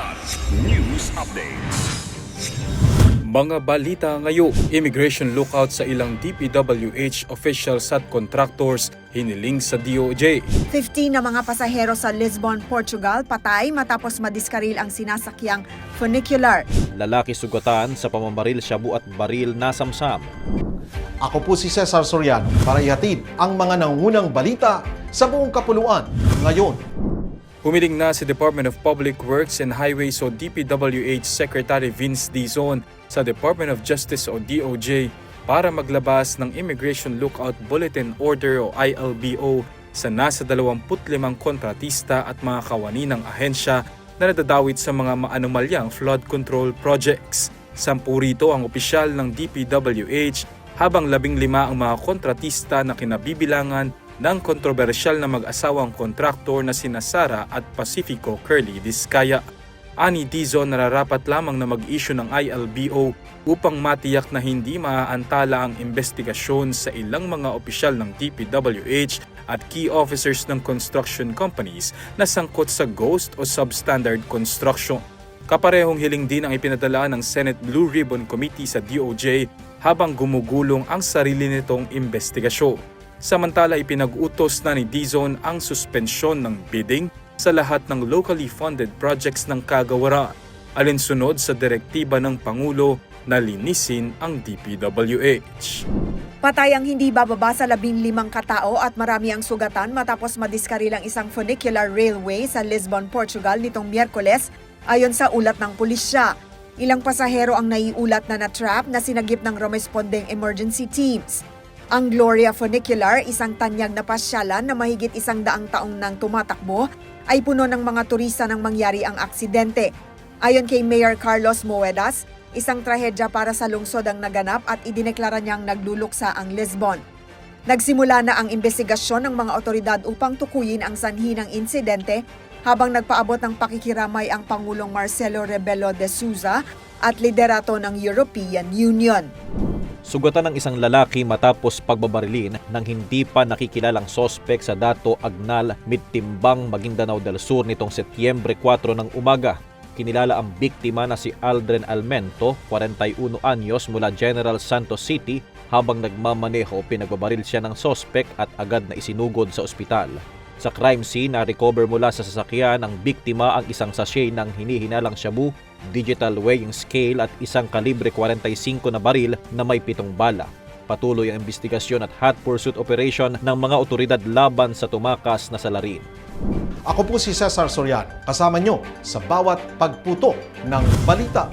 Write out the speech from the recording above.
Kilat News Updates. Mga balita ngayon, immigration lookout sa ilang DPWH officials at contractors hiniling sa DOJ. 15 na mga pasahero sa Lisbon, Portugal patay matapos madiskaril ang sinasakyang funicular. Lalaki sugatan sa pamamaril shabu at baril na samsam. Ako po si Cesar Soriano para ihatid ang mga nangunang balita sa buong kapuluan ngayon. Humiling na si Department of Public Works and Highways o DPWH Secretary Vince Dizon sa Department of Justice o DOJ para maglabas ng Immigration Lookout Bulletin Order o ILBO sa nasa 25 kontratista at mga kawani ng ahensya na nadadawit sa mga maanomalyang flood control projects. Sampu rito ang opisyal ng DPWH habang labing lima ang mga kontratista na kinabibilangan ng kontrobersyal na mag-asawang kontraktor na sina Sara at Pacifico Curly Discaya. Ani Dizon nararapat lamang na mag-issue ng ILBO upang matiyak na hindi maaantala ang investigasyon sa ilang mga opisyal ng DPWH at key officers ng construction companies na sangkot sa ghost o substandard construction. Kaparehong hiling din ang ipinadala ng Senate Blue Ribbon Committee sa DOJ habang gumugulong ang sarili nitong investigasyon. Samantala ipinag-utos na ni Dizon ang suspensyon ng bidding sa lahat ng locally funded projects ng kagawaran alinsunod sa direktiba ng Pangulo na linisin ang DPWH. Patay ang hindi bababa sa labing limang katao at marami ang sugatan matapos madiskaril ang isang funicular railway sa Lisbon, Portugal nitong Miyerkules ayon sa ulat ng pulisya. Ilang pasahero ang naiulat na na-trap na sinagip ng rumesponding emergency teams. Ang Gloria Funicular, isang tanyag na pasyalan na mahigit isang daang taong nang tumatakbo, ay puno ng mga turista nang mangyari ang aksidente. Ayon kay Mayor Carlos Moedas, isang trahedya para sa lungsod ang naganap at idineklara niyang nagluluksa ang Lisbon. Nagsimula na ang investigasyon ng mga otoridad upang tukuyin ang sanhi ng insidente habang nagpaabot ng pakikiramay ang Pangulong Marcelo Rebelo de Souza at liderato ng European Union. Sugatan ng isang lalaki matapos pagbabarilin ng hindi pa nakikilalang sospek sa Dato Agnal, Midtimbang, Maguindanao del Sur nitong Setyembre 4 ng umaga. Kinilala ang biktima na si Aldren Almento, 41 anyos mula General Santos City habang nagmamaneho pinagbabaril siya ng sospek at agad na isinugod sa ospital. Sa crime scene, na-recover mula sa sasakyan ng biktima ang isang sachet ng hinihinalang shabu, digital weighing scale at isang kalibre 45 na baril na may pitong bala. Patuloy ang investigasyon at hot pursuit operation ng mga otoridad laban sa tumakas na salarin. Ako po si Cesar Soriano, kasama nyo sa bawat pagputo ng balita.